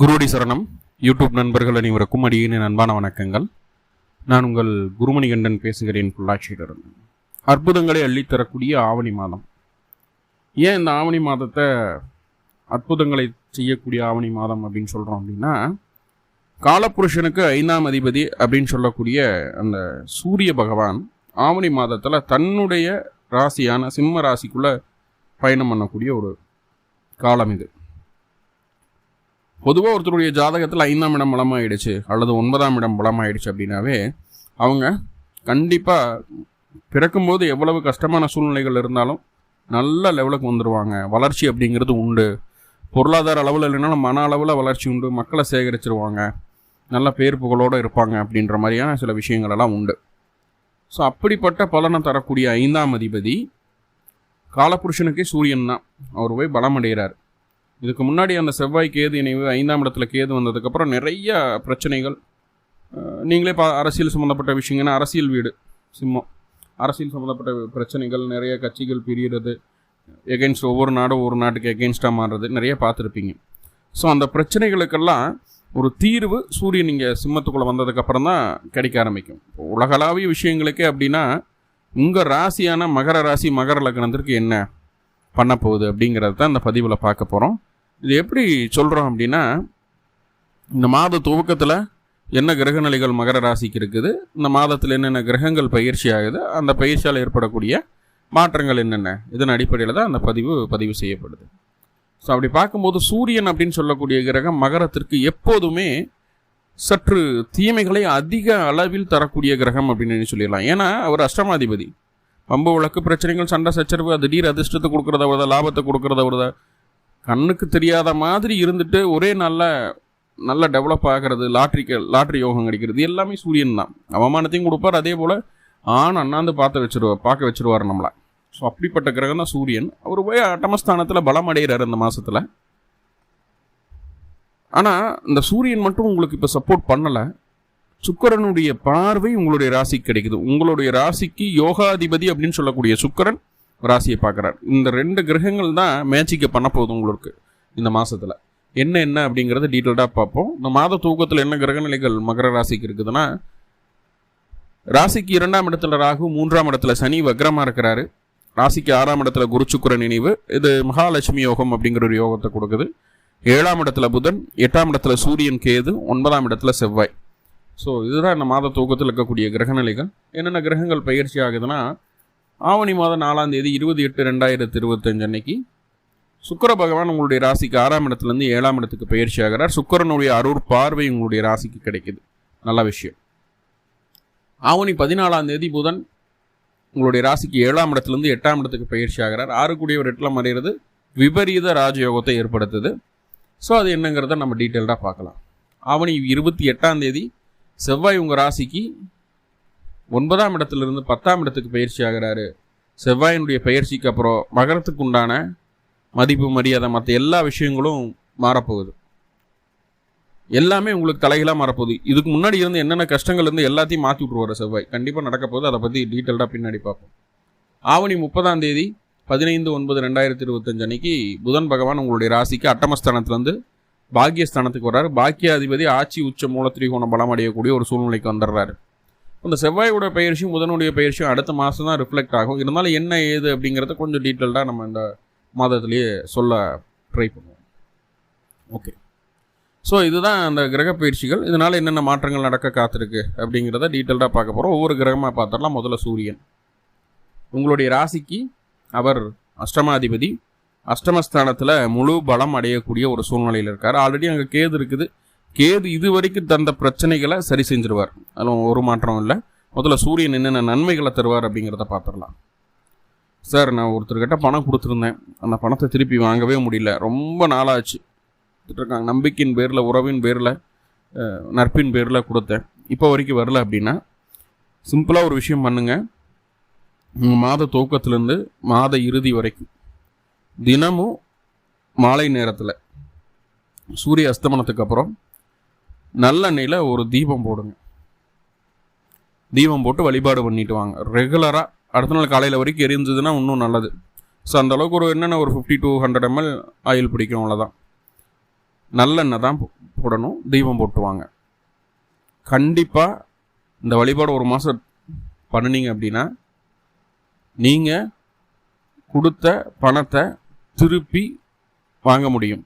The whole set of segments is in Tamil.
குருவடி சரணம். யூடியூப் நண்பர்கள் அனைவருக்கும் அடியின் அன்பான வணக்கங்கள். நான் உங்கள் குருமணிகண்டன் பேசுகிறேன் பொள்ளாச்சியிலிருந்து. அற்புதங்களை அள்ளித்தரக்கூடிய ஆவணி மாதம். ஏன் இந்த ஆவணி மாதத்தை அற்புதங்களை செய்யக்கூடிய ஆவணி மாதம் அப்படின்னு சொல்கிறோம் அப்படின்னா காலப்புருஷனுக்கு ஐந்தாம் அதிபதி அப்படின்னு சொல்லக்கூடிய அந்த சூரிய பகவான் ஆவணி மாதத்தில் தன்னுடைய ராசியான சிம்ம ராசிக்குள்ளே பயணம் பண்ணக்கூடிய ஒரு காலம் இது. பொதுவாக ஒருத்தருடைய ஜாதகத்தில் ஐந்தாம் இடம் பலமாயிடுச்சு அல்லது ஒன்பதாம் இடம் பலமாயிடுச்சு அப்படின்னாவே அவங்க கண்டிப்பாக பிறக்கும்போது எவ்வளவு கஷ்டமான சூழ்நிலைகள் இருந்தாலும் நல்ல லெவலுக்கு வந்துடுவாங்க வளர்ச்சி அப்படிங்கிறது உண்டு. பொருளாதார அளவில் இல்லைனாலும் மன அளவில் வளர்ச்சி உண்டு. மக்களை சேகரிச்சிருவாங்க. நல்ல பேர் புகழோடு இருப்பாங்க அப்படின்ற மாதிரியான சில விஷயங்களெல்லாம் உண்டு. ஸோ அப்படிப்பட்ட பலனை தரக்கூடிய ஐந்தாம் அதிபதி காலபுருஷனுக்கே சூரியன் தான். அவர் போய் பலம் அடைகிறார் இதுக்கு முன்னாடி அந்த செவ்வாய் கேது இணைவு ஐந்தாம் இடத்துல கேது வந்ததுக்கப்புறம் நிறைய பிரச்சனைகள். நீங்களே பா அரசியல் சம்மந்தப்பட்ட விஷயங்கன்னா அரசியல் வீடு சிம்மம். அரசியல் சம்மந்தப்பட்ட பிரச்சனைகள் நிறைய கட்சிகள் பிரிகிறது எகென்ஸ்ட் ஒவ்வொரு நாடும் ஒவ்வொரு நாட்டுக்கு எகென்ஸ்டாக மாறுறது நிறைய பார்த்துருப்பீங்க. ஸோ அந்த பிரச்சனைகளுக்கெல்லாம் ஒரு தீர்வு சூரியன் இங்கே சிம்மத்துக்குள்ளே வந்ததுக்கப்புறம் தான் கிடைக்க ஆரம்பிக்கும். உலகளாவிய விஷயங்களுக்கே அப்படின்னா உங்கள் ராசியான மகர ராசி மகர லக்னத்திற்கு என்ன பண்ண போகுது அப்படிங்கிறத தான் இந்த பதிவில் பார்க்க போகிறோம் இது எப்படி சொல்கிறோம் அப்படின்னா இந்த மாத துவக்கத்தில் என்ன கிரக நிலைகள் மகர ராசிக்கு இருக்குது இந்த மாதத்தில் என்னென்ன கிரகங்கள் பயிற்சி ஆகுது அந்த பயிற்சியால் ஏற்படக்கூடிய மாற்றங்கள் என்னென்ன இதன் அடிப்படையில் தான் அந்த பதிவு பதிவு செய்யப்படுது. ஸோ அப்படி பார்க்கும்போது சூரியன் அப்படின்னு சொல்லக்கூடிய கிரகம் மகரத்திற்கு எப்போதுமே சற்று தீமைகளை அதிக அளவில் தரக்கூடிய கிரகம் அப்படின்னு சொல்லிடலாம். ஏன்னா அவர் அஷ்டமாதிபதி. பம்பு வழக்கு பிரச்சனைகள் சண்டை சச்சரவு திடீர் அதிர்ஷ்டத்தை கொடுக்குறத விட லாபத்தை கொடுக்குறத வருதா கண்ணுக்கு தெரியாத மாதிரி இருந்துட்டு ஒரே நல்ல நல்ல டெவலப் ஆகிறது லாட்ரிக்கு லாட்ரி யோகம் கிடைக்கிறது எல்லாமே சூரியன் தான். அவமானத்தையும் கொடுப்பார் அதே போல் ஆண் அண்ணாந்து பார்த்து வச்சுருவார் பார்க்க வச்சுருவார் நம்மளை. ஸோ அப்படிப்பட்ட கிரகம் தான் சூரியன். அவர் போய் அட்டமஸ்தானத்தில் பலம் அடைகிறார் இந்த மாதத்தில் ஆனால் இந்த சூரியன் மட்டும் உங்களுக்கு இப்போ சப்போர்ட் பண்ணலை. சுக்கிரனுடைய பார்வை உங்களுடைய ராசிக்கு கிடைக்குது. உங்களுடைய ராசிக்கு யோகாதிபதி அப்படின்னு சொல்லக்கூடிய சுக்கரன் ராசியை பார்க்குறார். இந்த ரெண்டு கிரகங்கள் தான் மேட்சிக்க பண்ண போகுது உங்களுக்கு இந்த மாதத்தில் என்ன என்ன அப்படிங்கிறத டீட்டெயில்டாக பார்ப்போம். இந்த மாத தூக்கத்தில் என்ன கிரகநிலைகள் மகர ராசிக்கு இருக்குதுன்னா ராசிக்கு இரண்டாம் இடத்துல ராகு மூன்றாம் இடத்துல சனி வக்ரமாக இருக்கிறாரு. ராசிக்கு ஆறாம் இடத்துல குருச்சுக்குர நினைவு இது மகாலட்சுமி யோகம் அப்படிங்கிற ஒரு யோகத்தை கொடுக்குது. ஏழாம் இடத்துல புதன் எட்டாம் இடத்துல சூரியன் கேது ஒன்பதாம் இடத்துல செவ்வாய். ஸோ இதுதான் இந்த மாத தூக்கத்தில் இருக்கக்கூடிய கிரகநிலைகள் என்னென்ன கிரகங்கள் பயிற்சி ஆகுதுன்னா ஆவணி மாதம் நாலாம் தேதி இருபது எட்டு ரெண்டாயிரத்தி இருபத்தஞ்சு அன்னைக்கு சுக்கிர பகவான் உங்களுடைய ராசிக்கு ஆறாம் இடத்துலேருந்து ஏழாம் இடத்துக்கு பயிற்சி ஆகிறார். சுக்கிரனுடைய அரூர் பார்வை உங்களுடைய ராசிக்கு கிடைக்குது. நல்ல விஷயம். ஆவணி பதினாலாம் தேதி புதன் உங்களுடைய ராசிக்கு ஏழாம் இடத்துலேருந்து எட்டாம் இடத்துக்கு பயிற்சி ஆகிறார். ஆறு கூடியவர் எட்டில் மறைகிறது விபரீத ராஜயோகத்தை ஏற்படுத்துது. ஸோ அது என்னங்கிறத நம்ம டீட்டெயில்டாக பார்க்கலாம். ஆவணி இருபத்தி எட்டாம் தேதி செவ்வாய் உங்கள் ராசிக்கு ஒன்பதாம் இடத்துலேருந்து பத்தாம் இடத்துக்கு பயிற்சி ஆகிறாரு. செவ்வாயினுடைய பயிற்சிக்கு அப்புறம் மகரத்துக்கு உண்டான மதிப்பு மரியாதை மற்ற எல்லா விஷயங்களும் மாறப்போகுது. எல்லாமே உங்களுக்கு தலைகளாக மாறப்போகுது. இதுக்கு முன்னாடி இருந்து என்னென்ன கஷ்டங்கள் இருந்து எல்லாத்தையும் மாற்றி விட்ருவார் செவ்வாய். கண்டிப்பாக நடக்க போகுது. அதை பற்றி டீட்டெயில்டாக பின்னாடி பார்ப்போம். ஆவணி முப்பதாம் தேதி பதினைந்து ஒன்பது ரெண்டாயிரத்தி இருபத்தஞ்சு அன்னைக்கு புதன் பகவான் உங்களுடைய ராசிக்கு அட்டமஸ்தானத்துலேருந்து பாக்கியஸ்தானத்துக்கு வர்றாரு. பாக்கியாதிபதி ஆட்சி உச்ச மூல திரிகோணம் பலம் அடையக்கூடிய ஒரு சூழ்நிலைக்கு வந்துடுறாரு. இந்த செவ்வாயோட பயிற்சியும் புதனுடைய பயிற்சியும் அடுத்த மாதம் தான் ரிஃப்ளெக்ட் ஆகும். இருந்தாலும் என்ன ஏது அப்படிங்கிறத கொஞ்சம் டீட்டெயில்டாக நம்ம இந்த மாதத்திலேயே சொல்ல ட்ரை பண்ணுவோம். ஓகே ஸோ இதுதான் அந்த கிரக பயிற்சிகள். இதனால் என்னென்ன மாற்றங்கள் நடக்க காத்திருக்கு அப்படிங்கிறத டீட்டெயில்டாக பார்க்க போகிறோம் ஒவ்வொரு கிரகமாக பார்த்துடலாம். முதல்ல சூரியன். உங்களுடைய ராசிக்கு அவர் அஷ்டமாதிபதி. அஷ்டமஸ்தானத்தில் முழு பலம் அடையக்கூடிய ஒரு சூழ்நிலையில் இருக்கார். ஆல்ரெடி அங்கே கேது இருக்குது. கேது இது வரைக்கும் தந்த பிரச்சனைகளை சரி செஞ்சிருவார். அதில் ஒரு மாற்றம் இல்லை. முதல்ல சூரியன் என்னென்ன நன்மைகளை தருவார் அப்படிங்கிறத பார்த்துடலாம். சார் நான் ஒருத்தர்கிட்ட பணம் கொடுத்துருந்தேன். அந்த பணத்தை திருப்பி வாங்கவே முடியல. ரொம்ப நாளாச்சு. இருக்காங்க நம்பிக்கையின் பேரில் உறவின் பேரில் நட்பின் பேரில் கொடுத்தேன். இப்போ வரைக்கும் வரல அப்படின்னா சிம்பிளாக ஒரு விஷயம் பண்ணுங்கள் மாத துவக்கத்திலேருந்து மாத இறுதி வரைக்கும். தினமும் மாலை நேரத்தில் சூரிய அஸ்தமனத்துக்கு அப்புறம் நல்லெண்ணெயில் ஒரு தீபம் போடுங்க. தீபம் போட்டு வழிபாடு பண்ணிட்டு வாங்க. ரெகுலராக அடுத்த நாள் காலையில் வரைக்கும் எரிஞ்சதுன்னா இன்னும் நல்லது. ஸோ அந்தளவுக்கு ஒரு என்னென்ன ஒரு fifty two hundred ML oil பிடிக்கும் அவ்வளோதான் நல்லெண்ணெய் தான் போடணும். போடணும் போட்டு போட்டுவாங்க கண்டிப்பாக இந்த வழிபாடு ஒரு மாதம் பண்ணினீங்க அப்படின்னா நீங்கள் கொடுத்த பணத்தை திருப்பி வாங்க முடியும்.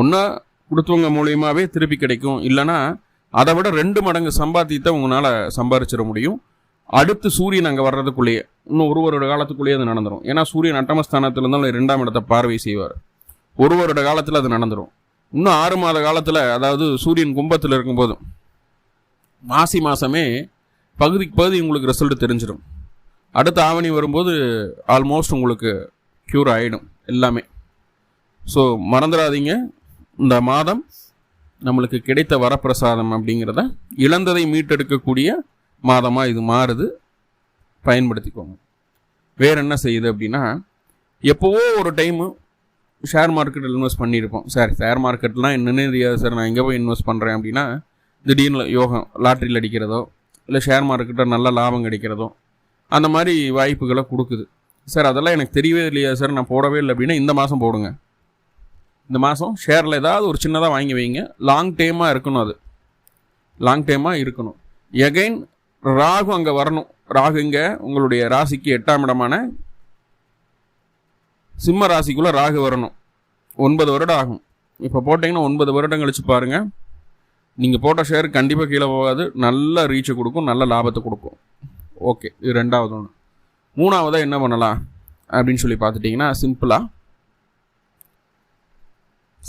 ஒன்றா கொடுத்தவங்க மூலியமாகவே திருப்பி கிடைக்கும். இல்லைன்னா அதை விட ரெண்டு மடங்கு சம்பாத்தியத்தை உங்களால் சம்பாரிச்சிட முடியும். அடுத்து சூரியன் அங்கே வர்றதுக்குள்ளேயே இன்னும் ஒரு வருட காலத்துக்குள்ளேயே அது நடந்துடும் ஏன்னா சூரியன் அட்டமஸ்தானத்தில் இருந்தாலும் ரெண்டாம் இடத்தை பார்வை செய்வார். ஒரு வருட காலத்தில் அது நடந்துடும் இன்னும் ஆறு மாத காலத்தில் அதாவது சூரியன் கும்பத்தில் இருக்கும்போதும் மாசி மாதமே பகுதிக்கு பகுதி உங்களுக்கு ரிசல்ட் தெரிஞ்சிடும் அடுத்த ஆவணி வரும்போது ஆல்மோஸ்ட் உங்களுக்கு க்யூர் ஆகிடும் எல்லாமே. ஸோ மறந்துடாதீங்க. இந்த மாதம் நம்மளுக்கு கிடைத்த வரப்பிரசாதம் அப்படிங்கிறத இழந்ததை மீட்டெடுக்கக்கூடிய மாதமாக இது மாறுது. பயன்படுத்திக்கோங்க. வேறு என்ன செய்யுது அப்படின்னா எப்போவோ ஒரு டைமு ஷேர் மார்க்கெட்டில் இன்வெஸ்ட் பண்ணியிருப்போம். சார் ஷேர் மார்க்கெட்லாம் என்னென்ன தெரியாது சார் நான் எங்கே போய் இன்வெஸ்ட் பண்ணுறேன் அப்படின்னா திடீர்னு யோகம் லாட்ரியில் அடிக்கிறதோ இல்லை ஷேர் மார்க்கெட்டில் நல்ல லாபம் கிடைக்கிறதோ அந்த மாதிரி வாய்ப்புகளை கொடுக்குது. சார் அதெல்லாம் எனக்கு தெரியவே இல்லையா சார் நான் போடவே இல்லை அப்படின்னா இந்த மாதம் போடுங்க. இந்த மாதம் ஷேரில் ஏதாவது ஒரு சின்னதாக வாங்கி வைங்க. லாங் டைமாக இருக்கணும் அது. லாங் டைமாக இருக்கணும். எகைன் ராகு அங்கே வரணும். ராகு இங்கே உங்களுடைய ராசிக்கு எட்டாம் இடமான சிம்ம ராசிக்குள்ளே ராகு வரணும். ஒன்பது வருடம் ஆகும். இப்போ போட்டிங்கன்னா ஒன்பது வருடம் கழிச்சு பாருங்கள் நீங்கள் போட்ட ஷேர் கண்டிப்பாக கீழே போகாது. நல்ல ரீச்சை கொடுக்கும். நல்ல லாபத்தை கொடுக்கும். ஓகே இது ரெண்டாவது ஒன்று மூணாவதாக என்ன பண்ணலாம்? அப்படின்னு சொல்லி பார்த்துட்டிங்கன்னா சிம்பிளாக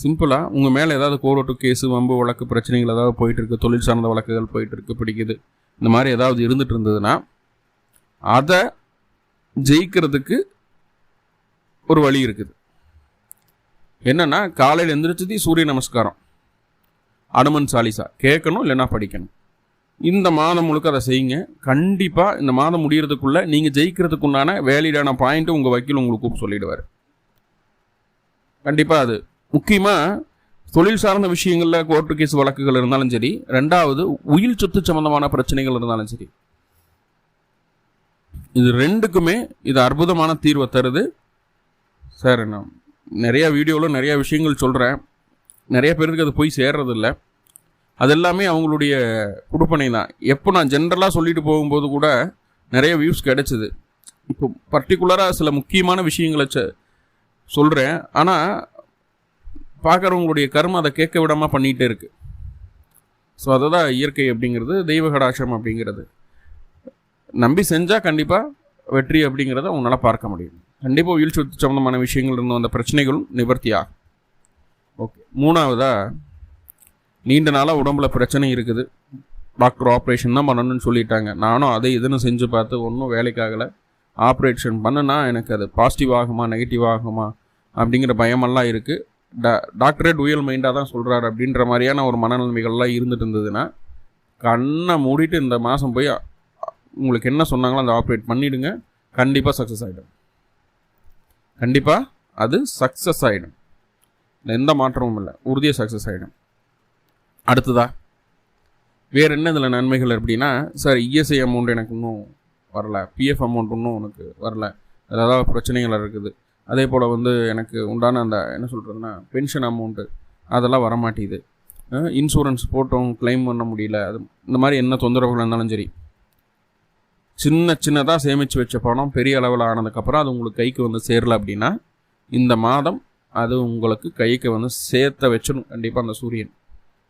சிம்பிளாக உங்கள் மேலே ஏதாவது கோர்ட்டு கேஸு வம்பு வழக்கு பிரச்சனைகள் ஏதாவது போயிட்டுருக்கு தொழில் சார்ந்த வழக்குகள் போயிட்டுருக்கு பிடிக்குது. இந்த மாதிரி ஏதாவது இருந்துட்டு இருந்ததுன்னா அதை ஜெயிக்கிறதுக்கு ஒரு வழி இருக்குது. என்னென்னா காலையில் எந்திரிச்சது சூரிய நமஸ்காரம். அனுமன் சாலிசா கேட்கணும் இல்லைன்னா படிக்கணும். இந்த மாதம் முழுக்க அதை செய்யுங்க. கண்டிப்பாக இந்த மாதம் முடிகிறதுக்குள்ளே நீங்கள் ஜெயிக்கிறதுக்குண்டான வேலிடான பாயிண்ட்டு உங்கள் வக்கீல் உங்களுக்கு சொல்லிடுவார். கண்டிப்பாக அது முக்கியமாக தொழில் சார்ந்த விஷயங்களில் கோர்ட்டு கேஸ் வழக்குகள் இருந்தாலும் சரி ரெண்டாவது உயிர் சொத்து சம்பந்தமான பிரச்சனைகள் இருந்தாலும் சரி. இது ரெண்டுக்குமே இது அற்புதமான தீர்வை தருது. சார் நான் நிறையா வீடியோவில் நிறையா விஷயங்கள் சொல்கிறேன் நிறைய பேருக்கு அது போய் சேர்றதில்ல. அது எல்லாமே அவங்களுடைய குடுப்பனை தான். எப்போ நான் ஜென்ரலாக சொல்லிட்டு போகும்போது கூட நிறைய வியூஸ் கிடைச்சிது. இப்போ பர்டிகுலராக சில முக்கியமான விஷயங்களை சொல்கிறேன் ஆனால் பார்க்குறவங்களுடைய கர்மம் அதை கேட்க விடாமல் பண்ணிகிட்டே இருக்குது ஸோ அதுதான் இயற்கை அப்படிங்கிறது தெய்வ கடாட்சம் அப்படிங்கிறது. நம்பி செஞ்சால் கண்டிப்பாக வெற்றி அப்படிங்கிறத உங்களால் பார்க்க முடியும். கண்டிப்பாக உயிர் சொத்து சம்மந்தமான விஷயங்கள் இருந்த அந்த பிரச்சனைகளும் நிவர்த்தியாகும் ஓகே மூணாவதாக நீண்ட நாளாக உடம்புல பிரச்சனை இருக்குது. டாக்டர் ஆப்ரேஷன் தான் பண்ணணும்னு சொல்லிட்டாங்க. நானும் அதை இதுன்னு செஞ்சு பார்த்து ஒன்றும் வேலைக்காகலை ஆப்ரேஷன் பண்ணுனா எனக்கு அது பாசிட்டிவ் ஆகுமா நெகட்டிவ் ஆகுமா அப்படிங்கிற பயமெல்லாம் இருக்குது டாக்டரே டூயல் மைண்டாக தான் சொல்கிறாரு அப்படின்ற மாதிரியான ஒரு மனநிலைமைகள்லாம் இருந்துட்டு இருந்ததுன்னா கண்ணை மூடிட்டு இந்த மாதம் போய் உங்களுக்கு என்ன சொன்னாங்களோ அந்த ஆப்ரேட் பண்ணிவிடுங்க கண்டிப்பாக சக்ஸஸ் ஆகிடும் கண்டிப்பாக அது சக்ஸஸ் ஆகிடும் எந்த மாற்றமும் இல்லை. உறுதியாக சக்ஸஸ் ஆகிடும் அடுத்ததா வேறு என்ன இதில் நன்மைகள் அப்படின்னா சார் இஎஸ்ஐ அமௌண்ட் எனக்கு இன்னும் வரல. பிஎஃப் அமௌண்ட் இன்னும் உனக்கு வரல. அதில் ஏதாவது பிரச்சனைகள் இருக்குது. அதே போல் வந்து எனக்கு உண்டான அந்த என்ன சொல்கிறதுனா பென்ஷன் அமௌண்ட்டு அதெல்லாம் வரமாட்டேது இன்சூரன்ஸ் போட்டோம் கிளைம் பண்ண முடியல. அது இந்த மாதிரி என்ன தொந்தரவுகள் இருந்தாலும் சரி. சின்ன சின்னதாக சேமித்து வச்ச பணம் பெரிய அளவில் ஆனதுக்கப்புறம் அது உங்களுக்கு கைக்கு வந்து சேரல அப்படின்னா இந்த மாதம் அது உங்களுக்கு கைக்கு வந்து சேர்த்த வச்சிடும் கண்டிப்பாக அந்த சூரியன்.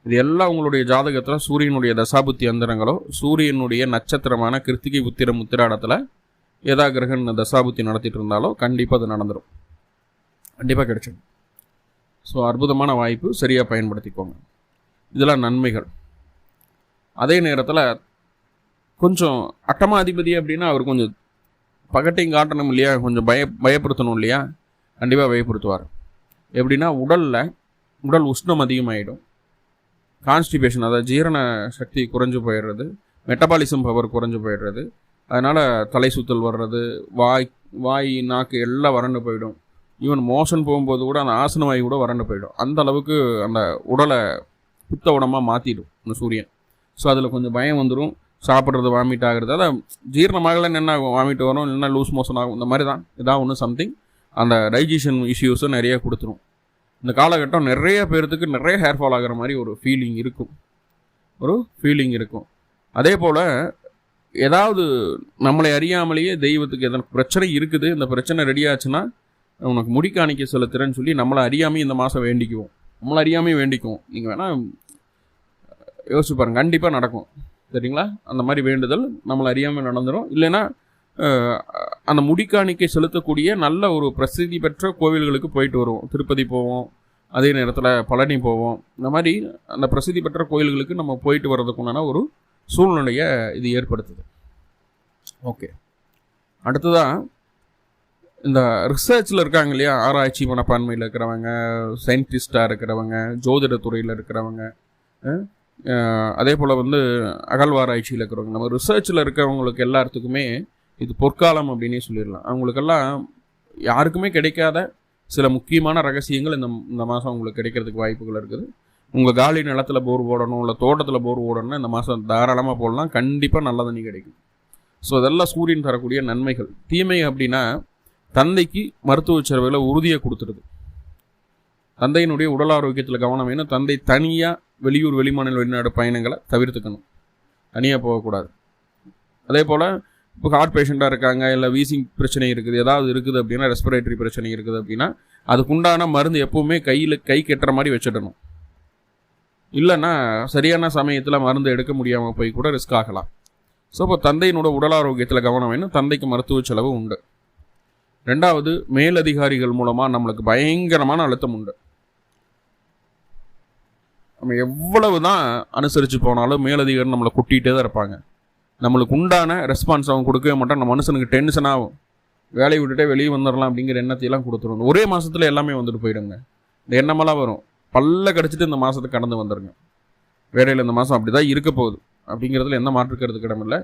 இது எல்லாம் உங்களுடைய ஜாதகத்தில் சூரியனுடைய தசாபுத்தி அந்தரங்களோ சூரியனுடைய நட்சத்திரமான கிருத்திகை புத்திர முத்திராடத்தில் ஏதா கிரகன் தசாபுத்தி நடத்திட்டு இருந்தாலோ கண்டிப்பாக அது நடந்துடும் கண்டிப்பாக கிடைச்சிடும். ஸோ அற்புதமான வாய்ப்பு. சரியாக பயன்படுத்திக்கோங்க. இதெல்லாம் நன்மைகள். அதே நேரத்தில் கொஞ்சம் அட்டமா அதிபதி அப்படின்னா அவர் கொஞ்சம் பகட்டையும் காட்டணும் இல்லையா? கொஞ்சம் பய பயப்படுத்தணும் இல்லையா? கண்டிப்பாக பயப்படுத்துவார். எப்படின்னா உடலில் உடல் உஷ்ணம் அதிகமாகிடும் கான்ஸ்டிபேஷன் அதாவது ஜீரண சக்தி குறைஞ்சு போயிடுறது. மெட்டபாலிசம் பவர் குறைஞ்சு போயிடுறது. அதனால் தலை சுத்தல் வர்றது வாய் வாய் நாக்கு எல்லாம் வறண்டு போயிடும். ஈவன் மோஷன் போகும்போது கூட அந்த ஆசன வாய் கூட வறண்டு போயிடும். அந்த அளவுக்கு அந்த உடலை புத்த உடமாக மாற்றிடும் இந்த சூரியன். ஸோ அதில் கொஞ்சம் பயம் வந்துடும் சாப்பிட்றது வாமிட் ஆகிறது அதான் ஜீரணமாகலன்னு என்ன வாமிட் வரும் இல்லைன்னா லூஸ் மோஷன் ஆகும். இந்த மாதிரி தான். இதான் ஒன்று சம்திங் அந்த டைஜஷன் இஷ்யூஸும் நிறைய கொடுத்துரும். இந்த காலகட்டம் நிறைய பேர்த்துக்கு நிறைய ஹேர் ஃபால் ஆகிற மாதிரி ஒரு ஃபீலிங் இருக்கும். ஒரு ஃபீலிங் இருக்கும். அதே போல் ஏதாவது நம்மளை அறியாமலேயே தெய்வத்துக்கு எதனா பிரச்சனை இருக்குது இந்த பிரச்சனை ரெடி ஆச்சுன்னா உனக்கு முடி காணிக்க செலுத்துறேன்னு சொல்லி நம்மளை அறியாமல் இந்த மாதம் வேண்டிக்குவோம். நம்மளை அறியாமையும் வேண்டிக்குவோம். நீங்கள் வேணால் யோசிச்சு பாருங்கள் கண்டிப்பாக நடக்கும். சரிங்களா? அந்த மாதிரி வேண்டுதல் நம்மளை அறியாமல் நடந்துடும் இல்லைன்னா அந்த முடிக்காணிக்கை செலுத்தக்கூடிய நல்ல ஒரு பிரசித்தி பெற்ற கோவில்களுக்கு போயிட்டு வருவோம். திருப்பதி போவோம். அதே நேரத்தில் பழனி போவோம். இந்த மாதிரி அந்த பிரசித்தி பெற்ற கோயில்களுக்கு நம்ம போயிட்டு வர்றதுக்குண்டான ஒரு சூழ்நிலையை இது ஏற்படுத்துது. ஓகே. அடுத்ததாக இந்த ரிசர்ச்சில் இருக்காங்க இல்லையா? ஆராய்ச்சி மனப்பான்மையில் இருக்கிறவங்க சயின்டிஸ்டாக இருக்கிறவங்க ஜோதிட துறையில் இருக்கிறவங்க அதே போல் வந்து அகழ்வாராய்ச்சியில் இருக்கிறவங்க. நம்ம ரிசர்ச்சில் இருக்கிறவங்களுக்கு எல்லாத்துக்குமே இது பொற்காலம் அப்படின்னே சொல்லிடலாம். அவங்களுக்கெல்லாம் யாருக்குமே கிடைக்காத சில முக்கியமான ரகசியங்கள் இந்த இந்த மாதம் உங்களுக்கு கிடைக்கிறதுக்கு வாய்ப்புகள் இருக்குது. உங்கள் காலி நிலத்துல போர் போடணும் இல்லை தோட்டத்தில் போர் போடணும்னா இந்த மாதம் தாராளமாக போடலாம். கண்டிப்பாக நல்ல தண்ணி கிடைக்கும். ஸோ இதெல்லாம் சூரியன் தரக்கூடிய நன்மைகள். தீமை அப்படின்னா தந்தைக்கு மருத்துவ செலவில் உறுதியை கொடுத்துருது. தந்தையினுடைய உடல் ஆரோக்கியத்தில் கவனம் வேணும். தந்தை தனியாக வெளியூர் வெளிமாநில வெளிநாடு பயணங்களை தவிர்த்துக்கணும். தனியாக போகக்கூடாது. அதே போல் இப்போ ஹார்ட் பேஷண்ட்டாக இருக்காங்க இல்லை வீசிங் பிரச்சனை இருக்குது ஏதாவது இருக்குது அப்படின்னா ரெஸ்பிரேட்டரி பிரச்சனை இருக்குது அப்படின்னா அதுக்குண்டான மருந்து எப்போவுமே கையில் கை கெட்டுற மாதிரி வச்சிடணும். இல்லைன்னா சரியான சமயத்தில் மருந்து எடுக்க முடியாமல் போய் கூட ரிஸ்க் ஆகலாம். ஸோ இப்போ தந்தையினோட உடல் ஆரோக்கியத்தில் கவனம் வேணும். தந்தைக்கு மருத்துவ செலவு உண்டு. ரெண்டாவது மேலதிகாரிகள் மூலமாக நம்மளுக்கு பயங்கரமான அழுத்தம் உண்டு. நம்ம எவ்வளவு தான் அனுசரித்து போனாலும் மேலதிகாரி நம்மளை குட்டிகிட்டே தான் இருப்பாங்க. நம்மளுக்கு உண்டான ரெஸ்பான்ஸ் அவங்க கொடுக்கவே மாட்டான் நம்ம மனுஷனுக்கு டென்ஷன் ஆகும். வேலையை விட்டுட்டே வெளியே வந்துடலாம் அப்படிங்கிற எண்ணத்தையெல்லாம் கொடுத்துருவோம் ஒரே மாதத்தில் எல்லாமே வந்துட்டு போயிடுங்க. இந்த எண்ணமெல்லாம் வரும். பல்ல கடிச்சிட்டு இந்த மாதத்தை கடந்து வந்துடுங்க வேலையில் இந்த மாதம் அப்படி தான் இருக்க போகுது. அப்படிங்கிறதுல எந்த மாற்றுக்கிறது கிடமில்லை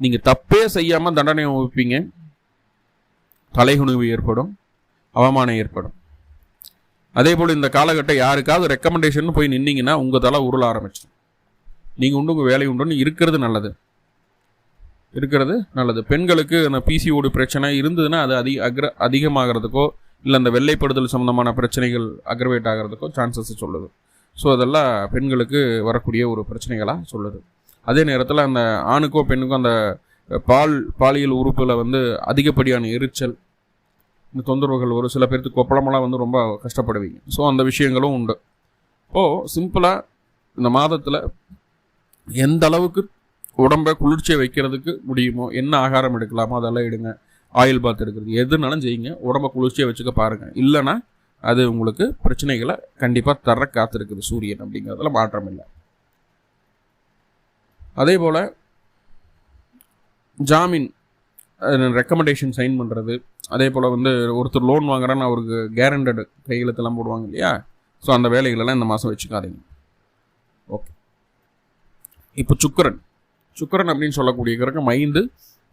நீங்கள் தப்பே செய்யாமல் தண்டனை வகுப்பீங்க. தலைகுணிவு ஏற்படும். அவமானம் ஏற்படும். அதே போல் இந்த காலகட்டம் யாருக்காவது ரெக்கமெண்டேஷன் போய் நின்னீங்கன்னா உங்கள் தலை உருள ஆரம்பிச்சிடும். நீங்கள் உண்டு உங்கள் வேலை உண்டுன்னு இருக்கிறது நல்லது. இருக்கிறது நல்லது. பெண்களுக்கு அந்த பிசிஓடு பிரச்சனை இருந்ததுன்னா அது அதிக அக்ர அதிகமாகிறதுக்கோ இல்லை அந்த வெள்ளைப்படுதல் சம்மந்தமான பிரச்சனைகள் அக்ரவேட் ஆகிறதுக்கோ சான்சஸ் சொல்லுது. ஸோ அதெல்லாம் பெண்களுக்கு வரக்கூடிய ஒரு பிரச்சனைகளாக சொல்லுது. அதே நேரத்தில் அந்த ஆணுக்கோ பெண்ணுக்கோ அந்த பால் பாலியல் உறுப்பில் வந்து அதிகப்படியான எரிச்சல் இந்த தொந்தரவுகள் ஒரு சில பேர்த்துக்கு கொப்பளமெல்லாம் வந்து ரொம்ப கஷ்டப்படுவீங்க. ஸோ அந்த விஷயங்களும் உண்டு. இப்போது சிம்பிளாக இந்த மாதத்தில் எந்த அளவுக்கு உடம்பை குளிர்ச்சியை வைக்கிறதுக்கு முடியுமோ என்ன ஆகாரம் எடுக்கலாமோ அதெல்லாம் எடுங்க. ஆயில் பாத் எடுக்கிறது. எதுனாலும் செய்யுங்க. உடம்பை குளிர்ச்சியாக வச்சுக்க பாருங்கள் இல்லைன்னா அது உங்களுக்கு பிரச்சனைகளை கண்டிப்பாக தர காத்திருக்குது சூரியன் அப்படிங்கிறதுல மாற்றம் இல்லை. அதே போல் ஜாமீன் ரெக்கமெண்டேஷன் சைன் பண்ணுறது அதே போல் வந்து ஒருத்தர் லோன் வாங்குறான்னு அவருக்கு கேரண்டட் கையெழுத்தெல்லாம் போடுவாங்க இல்லையா? ஸோ அந்த வேலைகளெல்லாம் இந்த மாதம் வச்சுக்காதீங்க. ஓகே இப்போ சுக்கரன். சுக்கரன் அப்படின்னு சொல்லக்கூடிய கிரகம் ஐந்து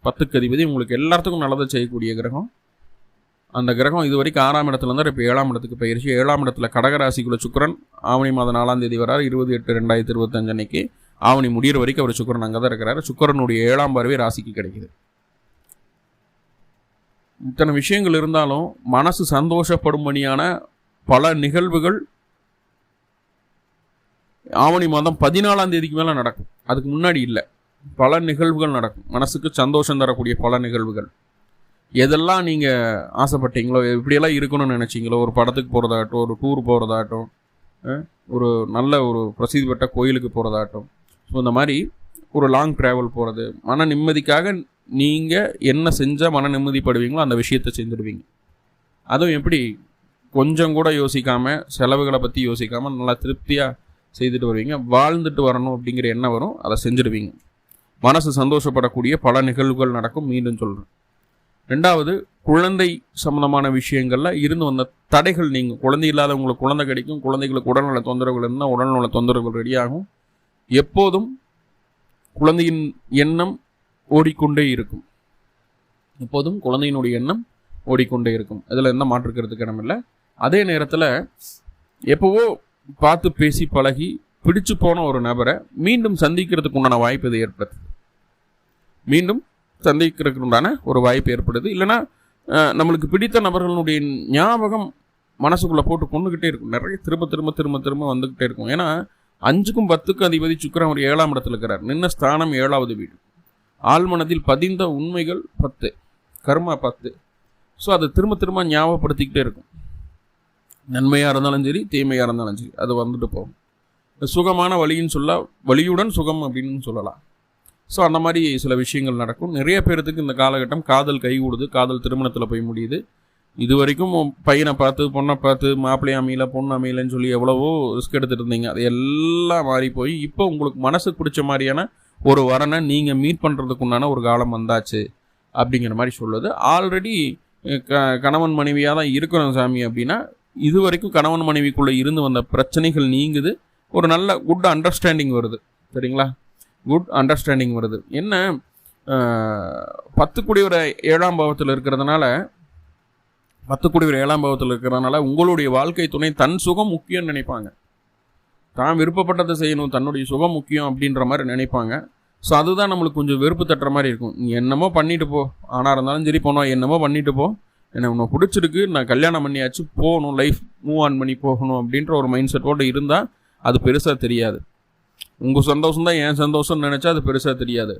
பத்துக்கு அதிபதி உங்களுக்கு எல்லாத்துக்கும் நல்லதை செய்யக்கூடிய கிரகம். அந்த கிரகம் இது வரைக்கும் ஆறாம் இடத்துல இருந்தால் இப்போ ஏழாம் இடத்துக்கு பயிற்சி ஏழாம் இடத்துல கடகராசிக்குள்ள சுக்கரன் ஆவணி மாதம் நாலாம் தேதி வரார் இருபது எட்டு ரெண்டாயிரத்தி இருபத்தஞ்சு அன்னைக்கு ஆவணி முடிகிற வரைக்கும் அவர் சுக்கரன் அங்கே தான் இருக்கிறார். சுக்கரனுடைய ஏழாம் பார்வை ராசிக்கு கிடைக்குது. இத்தனை விஷயங்கள் இருந்தாலும் மனசு சந்தோஷப்படும்படியான பல நிகழ்வுகள் ஆவணி மாதம் பதினாலாம் தேதிக்கு மேலே நடக்கும். அதுக்கு முன்னாடி இல்லை. பல நிகழ்வுகள் நடக்கும். மனசுக்கு சந்தோஷம் தரக்கூடிய பல நிகழ்வுகள். எதெல்லாம் நீங்கள் ஆசைப்பட்டீங்களோ எப்படியெல்லாம் இருக்கணும்னு நினச்சிங்களோ ஒரு படத்துக்கு போகிறதாகட்டும் ஒரு டூர் போகிறதாகட்டும் ஒரு நல்ல ஒரு பிரசித்தி பெற்ற கோயிலுக்கு போகிறதாகட்டும் ஸோ இந்த மாதிரி ஒரு லாங் ட்ராவல் போகிறது மன நிம்மதிக்காக நீங்கள் என்ன செஞ்சால் மன நிம்மதிப்படுவீங்களோ அந்த விஷயத்தை செஞ்சுடுவீங்க. அதுவும் எப்படி? கொஞ்சம் கூட யோசிக்காமல் செலவுகளை பற்றி யோசிக்காமல் நல்லா திருப்தியாக செய்துட்டு வருவீங்க. வாழ்ந்துட்டு வரணும் அப்படிங்கிற எண்ணம் வரும் அதை செஞ்சுடுவீங்க. மனசு சந்தோஷப்படக்கூடிய பல நிகழ்வுகள் நடக்கும் மீண்டும் சொல்கிறேன் ரெண்டாவது குழந்தை சம்பந்தமான விஷயங்களில் இருந்து வந்த தடைகள் நீங்கள் குழந்தை இல்லாதவங்களுக்கு குழந்தை கிடைக்கும் குழந்தைகளுக்கு உடல்நல தொந்தரவுகள் இருந்தால் உடல்நல தொந்தரவுகள் ரெடியாகும் எப்போதும் குழந்தையின் எண்ணம் ஓடிக்கொண்டே இருக்கும். எப்போதும் குழந்தையினுடைய எண்ணம் ஓடிக்கொண்டே இருக்கும். இதில் எந்த மாற்றுக்கிறதுக்கு இடமில்லை அதே நேரத்தில் எப்போவோ பார்த்து பேசி பழகி பிடிச்சு போன ஒரு நபரை மீண்டும் சந்திக்கிறதுக்கு உண்டான வாய்ப்பு இது ஏற்படுத்துது. மீண்டும் சந்திக்கிறதுக்கு உண்டான ஒரு வாய்ப்பு ஏற்படுது. இல்லைன்னா நம்மளுக்கு பிடித்த நபர்களுடைய ஞாபகம் மனசுக்குள்ளே போட்டு கொண்டுக்கிட்டே இருக்கும். நிறைய திரும்ப திரும்ப திரும்ப திரும்ப வந்துக்கிட்டே இருக்கும். ஏன்னா அஞ்சுக்கும் பத்துக்கும் அதிபதி சுக்கரன் ஒரு ஏழாம் இடத்துல இருக்கிறார். நின்ன ஸ்தானம் ஏழாவது வீடு. ஆழ்மனதில் பதிந்த உண்மைகள் பத்து. கர்மா பத்து. ஸோ அதை திரும்ப திரும்ப ஞாபகப்படுத்திக்கிட்டே இருக்கும். நன்மையாக இருந்தாலும் சரி தீமையாக இருந்தாலும் சரி அது வந்துட்டு போகும். சுகமான வழின்னு சொல்ல வழியுடன் சுகம் அப்படின்னு சொல்லலாம். ஸோ அந்த மாதிரி சில விஷயங்கள் நடக்கும். நிறைய பேர்த்துக்கு இந்த காலகட்டம் காதல் கைகூடுது காதல் திருமணத்தில் போய் முடியுது. இது வரைக்கும் பையனை பார்த்து பொண்ணை பார்த்து மாப்பிள்ளை அமையல பொண்ணு அமையலன்னு சொல்லி எவ்வளவோ ரிஸ்க் எடுத்துகிட்டு இருந்தீங்க. அது எல்லாம் மாறி போய் இப்போ உங்களுக்கு மனசுக்கு பிடிச்ச மாதிரியான ஒரு வரனை நீங்கள் மீட் பண்ணுறதுக்கு உண்டான ஒரு காலம் வந்தாச்சு அப்படிங்கிற மாதிரி சொல்லுது. ஆல்ரெடி க கணவன் மனைவியாக தான் இருக்கிறோம் சாமி அப்படின்னா இது வரைக்கும் கணவன் மனைவிக்குள்ளே இருந்து வந்த பிரச்சனைகள் நீங்குது. ஒரு நல்ல குட் அண்டர்ஸ்டாண்டிங் வருது. சரிங்களா? குட் அண்டர்ஸ்டாண்டிங் வருது. என்ன பத்து குடிவர ஏழாம் பாவத்தில் இருக்கிறதுனால பத்து குடிவர் ஏழாம் பாவத்தில் இருக்கிறதுனால உங்களுடைய வாழ்க்கை துணை தன் சுகம் முக்கியம்னு நினைப்பாங்க. தான் விருப்பப்பட்டதை செய்யணும் தன்னுடைய சுகம் முக்கியம் அப்படின்ற மாதிரி நினைப்பாங்க. ஸோ அதுதான் நம்மளுக்கு கொஞ்சம் வெறுப்பு தட்டுற மாதிரி இருக்கும். நீ என்னமோ பண்ணிட்டு போ. ஆனால் இருந்தாலும் சரி போனோம் என்னமோ பண்ணிட்டு போ. எனக்கு உன்னை பிடிச்சிருக்கு நான் கல்யாணம் பண்ணியாச்சு போகணும் லைஃப் மூவ் ஆன் பண்ணி போகணும் அப்படின்ற ஒரு மைண்ட் செட்டோடு இருந்தால் அது பெருசாக தெரியாது. உங்கள் சந்தோஷம் தான் என் சந்தோஷம்னு நினச்சா அது பெருசாக தெரியாது.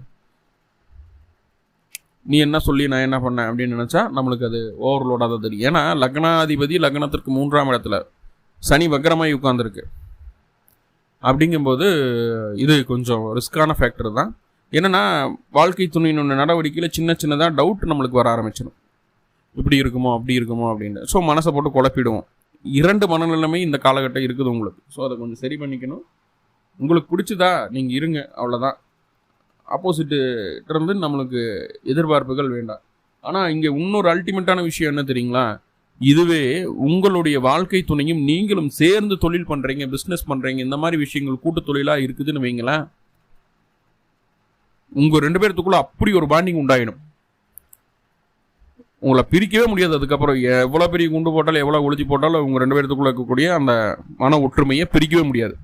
நீ என்ன சொல்லி நான் என்ன பண்ணேன் அப்படின்னு நினச்சா நம்மளுக்கு அது ஓவர்லோடாக தான் தெரியும். ஏன்னா லக்னாதிபதி லக்னத்திற்கு மூன்றாம் இடத்துல சனி வக்கரமாகி உட்காந்துருக்கு அப்படிங்கும்போது இது கொஞ்சம் ரிஸ்க்கான ஃபேக்டர் தான். என்னென்னா வாழ்க்கை துணையினுடைய நடவடிக்கையில் சின்ன சின்னதாக டவுட் நம்மளுக்கு வர ஆரம்பிச்சிடும் இப்படி இருக்குமோ அப்படி இருக்குமோ அப்படின்னு. ஸோ மனசை போட்டு குழப்பிடுவோம். இரண்டு மனநிலைமை இந்த காலகட்டம் இருக்குது உங்களுக்கு. ஸோ அதை கொஞ்சம் சரி பண்ணிக்கணும். உங்களுக்கு பிடிச்சதா நீங்கள் இருங்க அவ்வளோதான் ஆப்போசிட்டு இருந்து நம்மளுக்கு எதிர்பார்ப்புகள் வேண்டாம். ஆனால் இங்கே இன்னொரு அல்டிமேட்டான விஷயம் என்ன தெரியுங்களா? இதுவே உங்களுடைய வாழ்க்கை துணையும் நீங்களும் சேர்ந்து தொழில் பண்ணுறீங்க பிஸ்னஸ் பண்ணுறீங்க இந்த மாதிரி விஷயங்கள் கூட்டு தொழிலாக இருக்குதுன்னு வைங்களேன். உங்கள் ரெண்டு பேர்த்துக்குள்ள அப்படி ஒரு பாண்டிங் உண்டாயிடும். உங்களை பிரிக்கவே முடியாது அதுக்கப்புறம். எவ்வளோ பெரிய குண்டு போட்டாலும் எவ்வளோ ஒழிச்சு போட்டாலும் உங்கள் ரெண்டு பேர்த்துக்குள்ளே இருக்கக்கூடிய அந்த மன ஒற்றுமையை பிரிக்கவே முடியாது.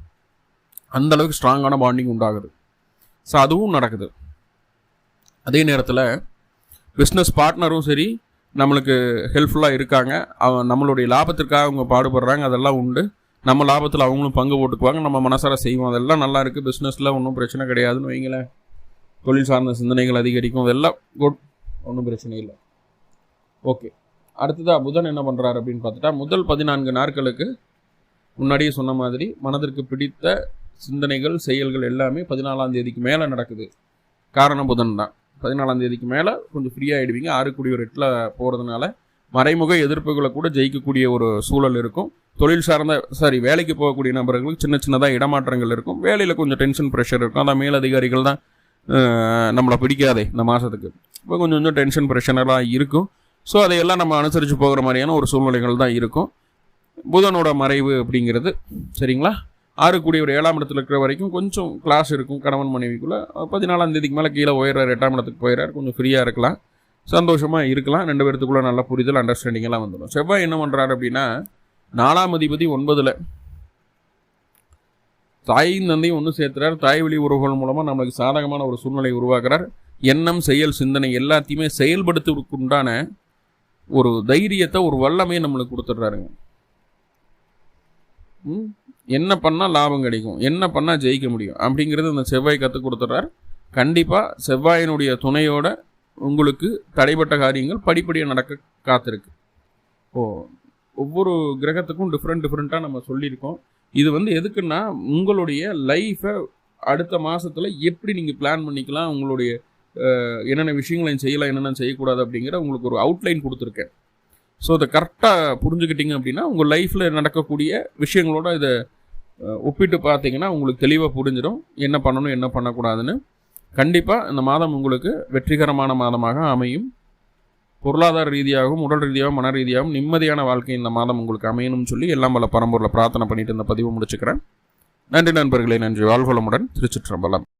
அந்த அளவுக்கு ஸ்ட்ராங்கான பாண்டிங் உண்டாகுது. ஸோ அதுவும் நடக்குது. அதே நேரத்தில் பிஸ்னஸ் பார்ட்னரும் சரி நம்மளுக்கு ஹெல்ப்ஃபுல்லாக இருக்காங்க. அவன் நம்மளுடைய லாபத்திற்காக அவங்க பாடுபடுறாங்க அதெல்லாம் உண்டு. நம்ம லாபத்தில் அவங்களும் பங்கு போட்டுக்குவாங்க நம்ம மனசார செய்வோம். அதெல்லாம் நல்லா இருக்குது பிஸ்னஸில் ஒன்றும் பிரச்சனை கிடையாதுன்னு வைங்களேன். தொழில் சார்ந்த சிந்தனைகள் அதிகரிக்கும். அதெல்லாம் குட் ஒன்றும் பிரச்சனை இல்லை. ஓகே அடுத்ததாக புதன் என்ன பண்ணுறாரு அப்படின்னு பார்த்துட்டா முதல் பதினான்கு நாட்களுக்கு முன்னாடியே சொன்ன மாதிரி மனதிற்கு பிடித்த சிந்தனைகள் செயல்கள் எல்லாமே பதினாலாம் தேதிக்கு மேலே நடக்குது. காரணம் புதன் தான் பதினாலாம் தேதிக்கு மேலே கொஞ்சம் ஃப்ரீயாக ஆகிடுவீங்க ஆறுக்குடி ஒரு எட்டில் போகிறதுனால மறைமுக எதிர்ப்புகளை கூட ஜெயிக்கக்கூடிய ஒரு சூழல் இருக்கும். தொழில் சார்ந்த சாரி வேலைக்கு போகக்கூடிய நபர்களுக்கு சின்ன சின்னதாக இடமாற்றங்கள் இருக்கும். வேலையில் கொஞ்சம் டென்ஷன் ப்ரெஷர் இருக்கும். அதான் மேலதிகாரிகள் தான் நம்மளை பிடிக்காதே இந்த மாதத்துக்கு இப்போ கொஞ்சம் கொஞ்சம் டென்ஷன் ப்ரெஷரெல்லாம் இருக்கும். ஸோ அதையெல்லாம் நம்ம அனுசரித்து போகிற மாதிரியான ஒரு சூழ்நிலைகள் தான் இருக்கும். புதனோட மறைவு அப்படிங்கிறது. சரிங்களா? ஆறு ஒரு ஏழாம் இடத்துல இருக்கிற வரைக்கும் கொஞ்சம் கிளாஸ் இருக்கும் கணவன் மனைவிக்குள்ளே. பதினாலாம் தேதிக்கு மேலே கீழே போயிடுறாரு எட்டாம் இடத்துக்கு போயிடுறார் கொஞ்சம் ஃப்ரீயாக இருக்கலாம். சந்தோஷமாக இருக்கலாம் ரெண்டு பேர்த்துக்குள்ளே நல்ல புரிதல் அண்டர்ஸ்டாண்டிங் எல்லாம் வந்துடும். செவ்வாய் என்ன பண்ணுறாரு அப்படின்னா நாலாம் அதிபதி ஒன்பதில். தாயின் தந்தையும் ஒன்று சேர்த்துறாரு. தாய் வழி உறவுகள் மூலமாக நம்மளுக்கு சாதகமான ஒரு சூழ்நிலை உருவாக்குறார். எண்ணம் செயல் சிந்தனை எல்லாத்தையுமே செயல்படுத்துவதற்கு உண்டான ஒரு தைரியத்தை ஒரு வல்லமையை நம்மளுக்கு கொடுத்துட்றாருங்க. என்ன பண்ணால் லாபம் கிடைக்கும்? என்ன பண்ணால் ஜெயிக்க முடியும்? அப்படிங்கிறது அந்த செவ்வாய் கற்றுக் கொடுத்துட்றார். கண்டிப்பாக செவ்வாயினுடைய துணையோட உங்களுக்கு தடைப்பட்ட காரியங்கள் படிப்படியாக நடக்க காத்திருக்கு. ஓ ஒவ்வொரு கிரகத்துக்கும் டிஃப்ரெண்ட் டிஃப்ரெண்ட்டாக நம்ம சொல்லியிருக்கோம். இது வந்து எதுக்குன்னா உங்களுடைய லைஃப்பை அடுத்த மாதத்தில் எப்படி நீங்கள் பிளான் பண்ணிக்கலாம் உங்களுடைய என்னென்ன விஷயங்களையும் செய்யலாம் என்னென்ன செய்யக்கூடாது அப்படிங்கிற உங்களுக்கு ஒரு அவுட்லைன் கொடுத்துருக்கேன். ஸோ அதை கரெக்டாக புரிஞ்சுக்கிட்டீங்க அப்படின்னா உங்கள் லைஃப்பில் நடக்கக்கூடிய விஷயங்களோட இதை ஒப்பிட்டு பார்த்தீங்கன்னா உங்களுக்கு தெளிவாக புரிஞ்சிடும். என்ன பண்ணணும் என்ன பண்ணக்கூடாதுன்னு. கண்டிப்பாக இந்த மாதம் உங்களுக்கு வெற்றிகரமான மாதமாக அமையும். பொருளாதார ரீதியாகவும் உடல் ரீதியாகவும் மன ரீதியாகவும் நிம்மதியான வாழ்க்கை இந்த மாதம் உங்களுக்கு அமையணும்னு சொல்லி எல்லாம் பல பரம்பூரில் பிரார்த்தனை பண்ணிட்டு இந்த பதிவு முடிச்சுக்கிறேன். நன்றி நண்பர்களே நன்றி. வாழ்வளமுடன் திருச்சிற்றம்பலம்.